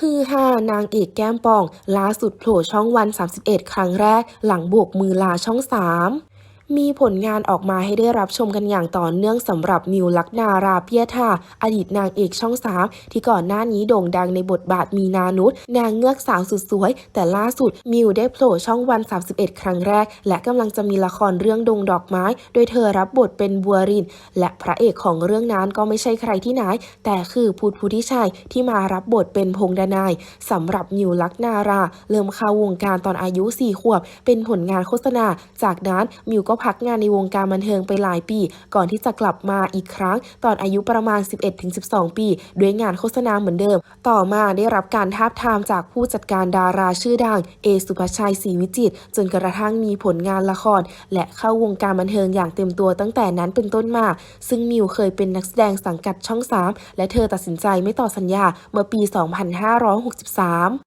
ฮือฮานางเอกแก้มป่อง ล่าสุดโผล่ช่องวัน 31 ครั้งแรก หลังโบกมือลาช่อง 3 มีผลงานออกมาให้ได้รับชมกันอย่างต่อเนื่องสำหรับมิวลักนาราเพียธาอดีตนางเอกช่อง3ที่ก่อนหน้านี้โด่งดังในบทบาทมีนานุษนางเงือกสาวสุดสวย แต่ล่าสุดมิวได้โผล่ช่องวัน 31 ครั้งแรก และกำลังจะมีละครเรื่องดงดอกไม้ โดยเธอรับบทเป็นบัวริน และพระเอกของเรื่องนั้นก็ไม่ใช่ใครที่ไหน แต่คือพุทธพุทธิชัยที่มารับบทเป็นพงษ์ดนายสำหรับมิวลักนารา เริ่มเข้าวงการตอนอายุ 4 ขวบ เป็นผลงานโฆษณา จากนั้นมิวก็พักงานในวงการบันเทิงไปหลายปี ก่อนที่จะกลับมาอีกครั้ง ตอนอายุประมาณ 11-12 ปี ด้วยงานโฆษณาเหมือนเดิม ต่อมาได้รับการทาบทามจากผู้จัดการดาราชื่อดัง เอสุภาชัยศรีวิจิตจนกระทั่งมีผลงานละคร และเข้าวงการบันเทิงอย่างเต็มตัวตั้งแต่นั้นเป็นต้นมา ซึ่งมิวเคยเป็นนักแสดงสังกัดช่อง 3 และเธอตัดสินใจไม่ต่อสัญญาเมื่อปี 2563